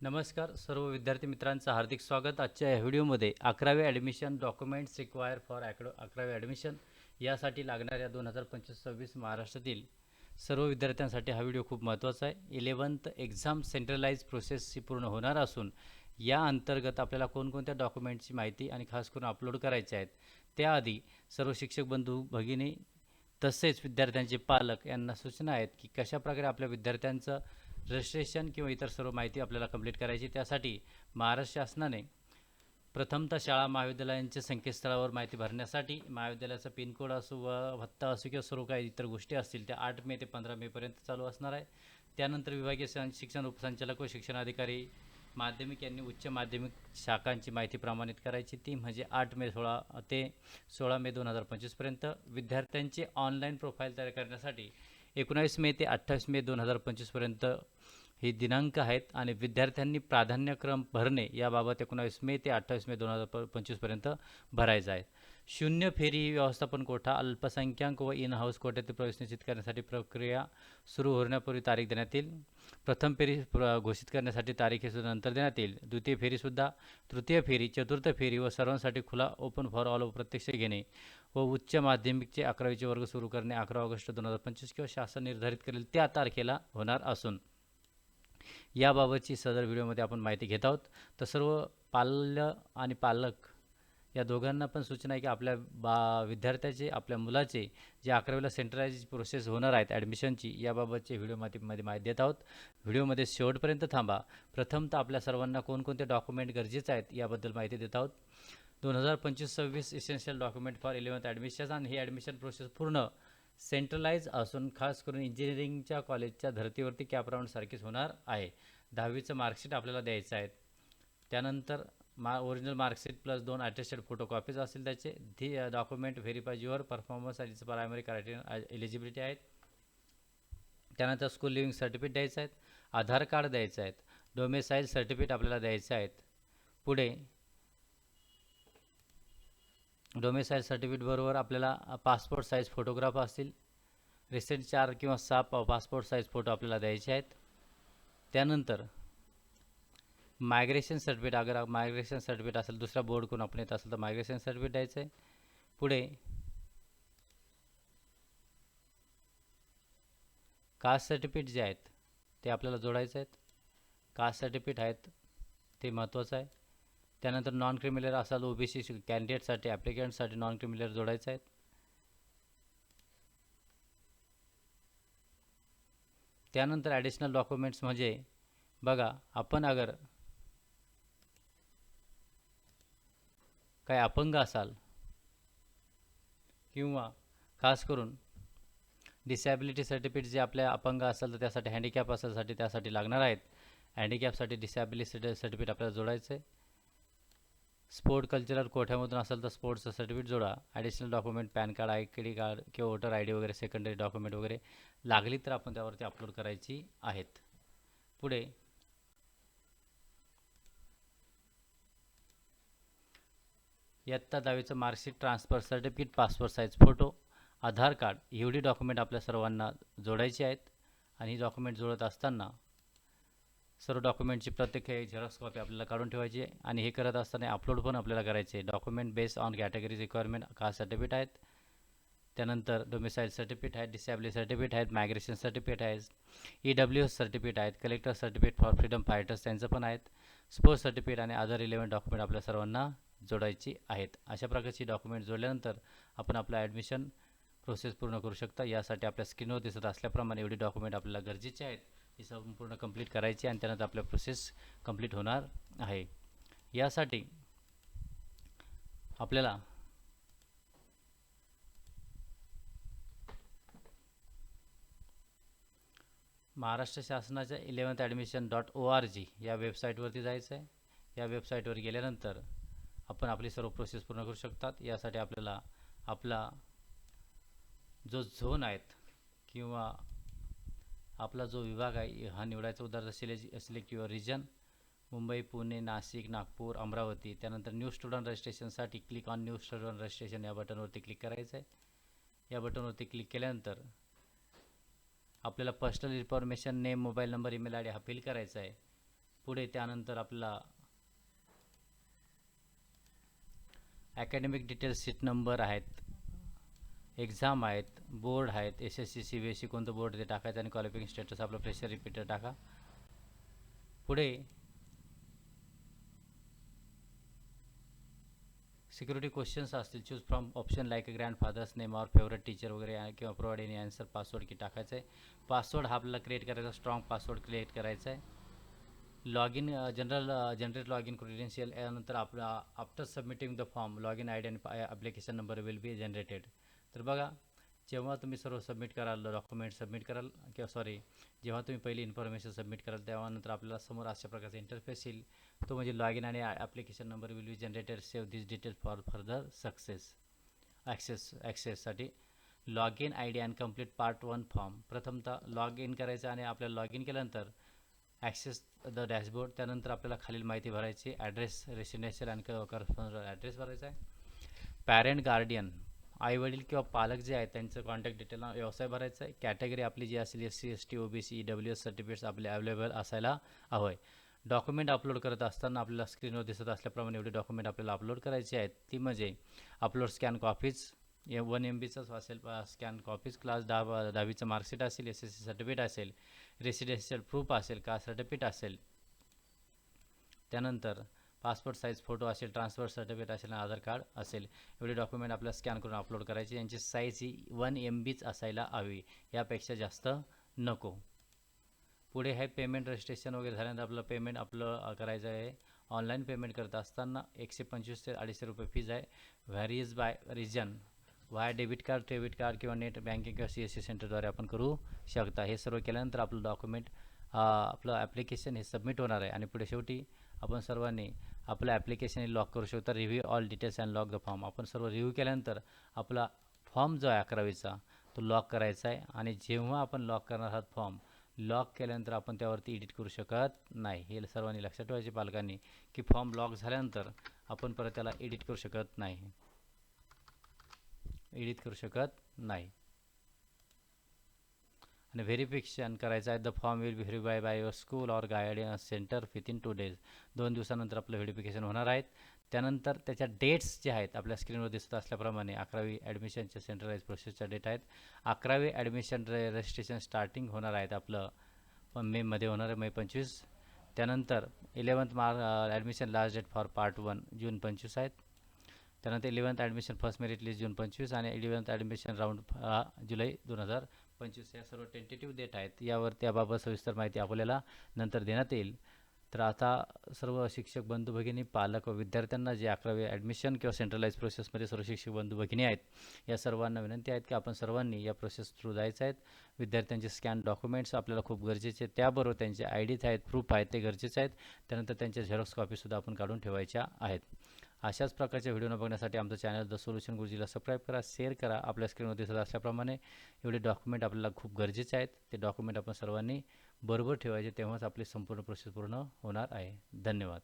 नमस्कार सर्व विद्यार्थी मित्रांचं हार्दिक स्वागत. आजच्या या व्हिडिओमध्ये अकरावे ॲडमिशन डॉक्युमेंट्स रिक्वायर फॉर ॲकडो अकरावी ॲडमिशन यासाठी लागणाऱ्या दोन हजार पंचवीस सव्वीस महाराष्ट्रातील सर्व विद्यार्थ्यांसाठी हा व्हिडिओ खूप महत्त्वाचा आहे. इलेवन्थ एक्झाम सेंट्रलाइज प्रोसेसची पूर्ण होणार असून या अंतर्गत आपल्याला कोणकोणत्या डॉक्युमेंटची माहिती आणि खास करून अपलोड करायचे आहेत त्याआधी सर्व शिक्षक बंधू भगिनी तसेच विद्यार्थ्यांचे पालक यांना सूचना आहेत की कशाप्रकारे आपल्या विद्यार्थ्यांचं रजिस्ट्रेशन किंवा इतर सर्व माहिती आपल्याला कंप्लीट करायची. त्यासाठी महाराष्ट्र शासनाने प्रथमतः शाळा महाविद्यालयांच्या संकेतस्थळावर माहिती भरण्यासाठी महाविद्यालयाचा पिनकोड असो व भत्ता असो किंवा सर्व काही इतर गोष्टी असतील त्या आठ मे ते पंधरा मेपर्यंत चालू असणार आहे. त्यानंतर विभागीय सं- शिक्षण उपसंचालक व शिक्षणाधिकारी माध्यमिक यांनी उच्च माध्यमिक शाखांची माहिती प्रमाणित करायची. ती म्हणजे आठ मे सोळा ते सोळा मे दोन हजार पंचवीसपर्यंत विद्यार्थ्यांचे ऑनलाईन प्रोफाईल तयार करण्यासाठी एकोणावीस मे ते अठ्ठावीस मे दोन हजार पंचवीसपर्यंत हे दिनांक आहेत आणि विद्यार्थ्यांनी प्राधान्यक्रम भरणे याबाबत एकोणावीस मे ते अठ्ठावीस मे दोन हजार प पंचवीसपर्यंत भरायचा आहे. शून्य फेरी व्यवस्थापन कोठा अल्पसंख्याक व इन हाऊस कोट्यातील प्रवेश निश्चित करण्यासाठी प्रक्रिया सुरू होण्यापूर्वी तारीख देण्यात येईल. प्रथम फेरी प्र घोषित करण्यासाठी तारीख हे सुद्धा नंतर देण्यात येईल. द्वितीय फेरीसुद्धा तृतीय फेरी चतुर्थ फेरी व सर्वांसाठी खुला ओपन फॉर ऑल प्रत्यक्ष घेणे. व उच्च माध्यमिकचे अकरावीचे वर्ग सुरू करणे अकरा ऑगस्ट दोन हजार पंचवीस किंवा शासन निर्धारित करेल त्या तारखेला होणार असून. याबाबतची सदर व्हिडिओमध्ये आपण माहिती घेत आहोत. तर सर्व पाल्य आणि पालक या दोघांना पण सूचना आहे की आपल्या बा विद्यार्थ्याचे आपल्या मुलाचे जे अकरावीला सेंट्रलाइज प्रोसेस होणार आहेत ॲडमिशनची याबाबतचे व्हिडिओमध्ये माहिती देत आहोत. व्हिडिओमध्ये शेवटपर्यंत थांबा. प्रथमतः आपल्या सर्वांना कोणकोणते डॉक्युमेंट गरजेचे आहेत याबद्दल माहिती देत आहोत. दोन हजार पंचवीस सव्वीस essential document for eleventh admission आणि ही ॲडमिशन प्रोसेस पूर्ण सेंट्रलाइज असून खास करून इंजिनिअरिंगच्या कॉलेजच्या धर्तीवरती कॅपराऊंड सारखीच होणार आहे. दहावीचं मार्कशीट आपल्याला द्यायचं आहे. त्यानंतर मा ओरिजिनल मार्कशीट प्लस दोन अटेस्टेड फोटोकॉपीज असतील त्याचे. The document verify your performance आणि प्रायमरी क्रायटेरिया एलिजिबिलिटी आहेत. त्यानंतर स्कूल लिव्हिंग सर्टिफिकेट द्यायचं आहेत. आधार कार्ड द्यायचं आहेत. डोमेसाईल सर्टिफिकेट आपल्याला द्यायचं आहेत. पुढे डोमेसाईल सर्टिफिकेट बरोबर आपल्याला पासपोर्ट साईज फोटोग्राफ असतील. रिसेंट चार किंवा सहा पा पासपोर्ट साईज फोटो आपल्याला द्यायचे आहेत. त्यानंतर मायग्रेशन सर्टिफिकेट अगर मायग्रेशन सर्टिफिकेट असेल दुसरा बोर्ड आपण येत असेल तर मायग्रेशन सर्टिफिकेट द्यायचं आहे पुढे कास्ट सर्टिफिकेट जे आहेत ते आपल्याला जोडायचे आहेत. कास्ट सर्टिफिकेट आहेत ते महत्त्वाचं आहे. त्यानंतर नॉन क्रिमिलर असाल ओ बी सी कॅन्डिडेटसाठी ॲप्लिकंटसाठी नॉन क्रिमिनल जोडायचं आहेत. त्यानंतर ॲडिशनल डॉक्युमेंट्स म्हणजे बघा आपण अगर काय अपंग असाल किंवा खास करून डिसॅबिलिटी सर्टिफिकेट जे आपल्या अपंग असेल तर त्यासाठी हँडिकॅप असेलसाठी त्यासाठी लागणार आहेत. हँडिकॅपसाठी डिसॅबिलिटी सर्टिफिकेट आपल्याला जोडायचं. आहे स्पोर्ट कल्चरल कोठ्यामधून असेल तर स्पोर्ट्सचं सर्टिफिकेट जोडा. Additional document PAN card I D card किंवा वोटर आय डी वगैरे सेकंडरी डॉक्युमेंट वगैरे लागली तर आपण त्यावरती अपलोड करायची आहेत. पुढे. इयत्ता दहावीचं marksheet transfer certificate passport size photo Aadhaar card एवढी डॉक्युमेंट आपल्या सर्वांना जोडायची आहेत. आणि ही डॉक्युमेंट जोडत असताना सर्व डॉक्युमेंटची प्रत्येक हे झेरॉक्स कॉपी आपल्याला काढून ठेवायची आहे. आणि हे करत असताना अपलोड पण आपल्याला करायचे आहे. Document based on category requirement caste certificate आहेत. त्यानंतर डोमिसाईल सर्टिफिकेट आहेत डिसॅबिलिटी सर्टिफिकेट आहेत मायग्रेशन सर्टिफिकेट आहेत ई डब्ल्यू एस सर्टिफिकेट आहेत collector certificate for freedom fighters त्यांचं पण आहेत. स्पोर्ट्स सर्टिफिकेट आणि अदर इलेव्हन डॉक्युमेंट आपल्या सर्वांना जोडायची आहेत. अशा प्रकारची डॉक्युमेंट जोडल्यानंतर आपण आपलं ॲडमिशन प्रोसेस पूर्ण करू शकता. यासाठी आपल्या स्क्रीनवर दिसत असल्याप्रमाणे एवढी डॉक्युमेंट आपल्याला गरजेची आहेत. ही संपूर्ण कंप्लीट करायची आणि त्यानंतर आपल्या प्रोसेस कंप्लीट होणार आहे. यासाठी आपल्याला महाराष्ट्र शासनाच्या eleventh admission dot O R G या वेबसाईटवरती जायचं आहे या वेबसाईटवर गेल्यानंतर आपण आपली सर्व प्रोसेस पूर्ण करू शकतात. यासाठी आपल्याला आपला जो झोन आहेत किंवा आपला जो विभाग आहे हा निवडायचा उदाहरण select select your region Mumbai Pune Nashik Nagpur Amravati त्यानंतर new student रजिस्ट्रेशनसाठी click on new student registration या बटनवरती क्लिक करायचं आहे. या बटनवरती क्लिक केल्यानंतर आपल्याला personal information name mobile number email I D हा फिल करायचा आहे. पुढे त्यानंतर आपला अकॅडमिक डिटेल्स सीट नंबर आहेत. एक्झाम आहेत बोर्ड आहेत S S C C B S C कोणतं बोर्ड ते टाकायचं आणि क्वालिफिकेशन स्टेटस आपलं फ्रेशर रिपीटर टाका. पुढे सिक्युरिटी क्वेश्चन्स असतील choose from option like grand father's name or favourite teacher वगैरे किंवा प्रोव्हाइड एनी आन्सर पासवर्ड की टाकायचं आहे. पासवर्ड हा आपल्याला क्रिएट करायचा स्ट्रॉंग पासवर्ड क्रिएट करायचा आहे. Log in general generate log in credential यानंतर आपला after submitting the form log in I D आणि application number will be generated तर बघा जेव्हा तुम्ही सर्व सबमिट कराल डॉक्युमेंट सबमिट कराल किंवा सॉरी जेव्हा तुम्ही पहिली इन्फॉर्मेशन सबमिट कराल तेव्हानंतर आपल्याला समोर अशा प्रकारचा इंटरफेस येईल. तो म्हणजे लॉग इन आणि application number will be generated save this detail for further success access ॲक्सेससाठी log in I D and complete part one form प्रथमतः लॉग इन करायचं आणि आपल्याला लॉग इन केल्यानंतर ॲक्सेस द डॅशबोर्ड त्यानंतर आपल्याला खालील माहिती भरायची ॲड्रेस रेसिडेन्शियल आणि करस्पॉन्डर ॲड्रेस भरायचा आहे. पॅरेंट गार्डियन आईवडील किंवा पालक जे आहेत त्यांचं कॉन्टॅक्ट डिटेल व्यवसाय भरायचा आहे. कॅटेगरी आपली जी असेल S C S T O B C E W S certificates आपले अवेलेबल असायला हवं. आहे डॉक्युमेंट अपलोड करत असताना आपल्याला स्क्रीनवर दिसत असल्याप्रमाणे एवढे डॉक्युमेंट आपल्याला अपलोड करायचे आहेत. ती म्हणजे upload scan copies one M बीचाच असेल स्कॅन कॉपीज क्लास दहा दहावीचं मार्कशीट असेल एस एस सी सर्टिफिकेट असेल रेसिडेन्शियल प्रूफ असेल का सर्टिफिकेट असेल. त्यानंतर पासपोर्ट साईज फोटो असेल ट्रान्सफर सर्टिफिकेट असेल आणि आधार कार्ड असेल एवढे डॉक्युमेंट आपल्याला स्कॅन करून अपलोड करायचे. यांची साईज ही वन एम बीच असायला हवी. यापेक्षा जास्त नको. पुढे हे पेमेंट रजिस्ट्रेशन वगैरे झाल्यानंतर आपलं पेमेंट आपलं करायचं आहे. ऑनलाईन पेमेंट करत असताना एकशे पंचवीस ते अडीचशे रुपये फीज आहे. Varies by region via debit card debit card किंवा नेट बँकिंग किंवा सी एस सी सेंटरद्वारे आपण करू शकता. हे सर्व केल्यानंतर आपलं डॉक्युमेंट आपलं ॲप्लिकेशन हे सबमिट होणार आहे. आणि पुढे शेवटी आपण सर्वांनी आपलं ॲप्लिकेशन लॉक करू शकतो. Review all details and lock the form आपण सर्व रिव्ह्यू केल्यानंतर आपला फॉर्म जो आहे अकरावीचा तो लॉक करायचा आहे. आणि जेव्हा आपण लॉक करणार आहात फॉर्म लॉक केल्यानंतर आपण त्यावरती एडिट करू शकत नाही. हे सर्वांनी लक्षात ठेवायचे पालकांनी की फॉर्म लॉक झाल्यानंतर आपण परत त्याला एडिट करू शकत नाही. एडिट करू शकत नाही. आणि व्हेरिफिकेशन करायचं आहे. The form will be verify by your school or guidance centre within two days दोन दिवसानंतर आपलं व्हेरिफिकेशन होणार आहेत त्यानंतर त्याच्या डेट्स जे आहेत आपल्या स्क्रीनवर दिसत असल्याप्रमाणे अकरावी ॲडमिशनच्या सेंट्रलाइज प्रोसेसच्या डेट आहेत. अकरावी ॲडमिशन रजिस्ट्रेशन स्टार्टिंग होणार आहेत आपलं. पण मेमध्ये होणार आहे मे पंचवीस. त्यानंतर eleventh March admission last date for part one जून पंचवीस आहेत. त्यानंतर eleventh admission first merit list जून पंचवीस आणि इलेवन्थ ॲडमिशन राऊंड जुलै दोन हजार पंचवीस या सर्व टेंटेटिव्ह डेट आहेत यावर त्याबाबत सविस्तर माहिती आपल्याला नंतर देण्यात येईल. तर आता सर्व शिक्षक बंधू भगिनी पालक व विद्यार्थ्यांना जे अकरावी ॲडमिशन किंवा सेंट्रलाइज प्रोसेसमध्ये सर्व शिक्षक बंधू भगिनी आहेत या सर्वांना विनंती आहेत की आपण सर्वांनी या प्रोसेस थ्रू जायचं आहेत विद्यार्थ्यांचे स्कॅन डॉक्युमेंट्स आपल्याला खूप गरजेचे आहेत. त्याबरोबर त्यांचे आय डीज आहेत प्रूफ आहेत ते गरजेचे आहेत. त्यानंतर त्यांच्या झेरॉक्स कॉपीसुद्धा आपण काढून ठेवायच्या आहेत. अशाच प्रकारच्या व्हिडिओ बघण्यासाठी आमचं चॅनल द सोल्युशन गुरुजीला सबस्क्राईब करा शेअर करा. आपल्या स्क्रीनवर दिसत असल्याप्रमाणे एवढे डॉक्युमेंट आपल्याला खूप गरजेचे आहेत. ते डॉक्युमेंट आपण सर्वांनी बरोबर ठेवायचे तेव्हाच आपली संपूर्ण प्रोसेस पूर्ण होणार आहे. धन्यवाद.